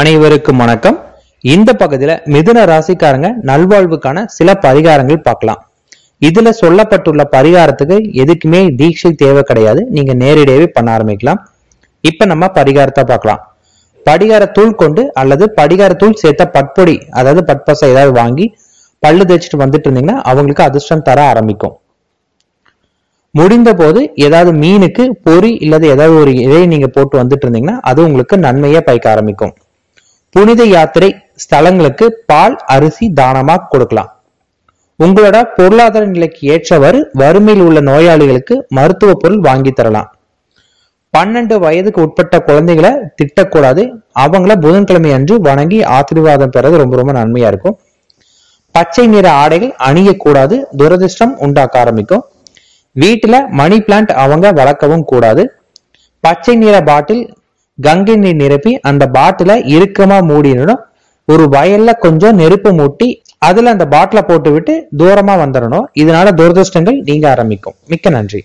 அனைவருக்கும் வணக்கம். இந்த பகுதியில மிதுன ராசிக்காரங்க நல்வாழ்வுக்கான சில பரிகாரங்கள் பார்க்கலாம். இதுல சொல்லப்பட்டுள்ள பரிகாரத்துக்கு எதுக்குமே தீட்சை தேவை கிடையாது. நீங்க நேரடியாகவே பண்ண ஆரம்பிக்கலாம். இப்ப நம்ம பரிகாரத்தை பார்க்கலாம். படிகார தூள் கொண்டு அல்லது படிகார தூள் சேர்த்த பட்பொடி அதாவது பட்பசை ஏதாவது வாங்கி பல்லு தேய்ச்சிட்டு வந்துட்டு இருந்தீங்கன்னா அவங்களுக்கு அதிர்ஷ்டம் தர ஆரம்பிக்கும். முடிந்த போது ஏதாவது மீனுக்கு பொறி இல்லது ஏதாவது ஒரு இலையை நீங்க போட்டு வந்துட்டு இருந்தீங்கன்னா அது உங்களுக்கு நன்மையை பயக்க ஆரம்பிக்கும். புனித யாத்திரை ஸ்தலங்களுக்கு பால் அரிசி தானமா கொடுக்கலாம். உங்களோட பொருளாதார நிலைக்கு ஏற்றவாறு வறுமையில் உள்ள நோயாளிகளுக்கு மருத்துவ பொருள் வாங்கி தரலாம். பன்னெண்டு வயதுக்கு உட்பட்ட குழந்தைகளை திட்டக்கூடாது. அவங்கள புதன்கிழமை அன்று வணங்கி ஆசீர்வாதம் பெறது ரொம்ப ரொம்ப நன்மையா இருக்கும். பச்சை நிற ஆடைகள் அணியக்கூடாது. துரதிர்ஷ்டம் உண்டாக்க ஆரம்பிக்கும். வீட்டுல மணி பிளான்ட் அவங்க வளர்க்கவும் கூடாது. பச்சை நிற பாட்டில் கங்கை நீர் நிரப்பி அந்த பாட்டில இறுக்கமா மூடிடணும். ஒரு வயல்ல கொஞ்சம் நெருப்பு மூட்டி அதுல அந்த பாட்டில போட்டு விட்டு தூரமா வந்துடணும். இதனால துரதிருஷ்டங்கள் நீங்க ஆரம்பிக்கும். மிக்க நன்றி.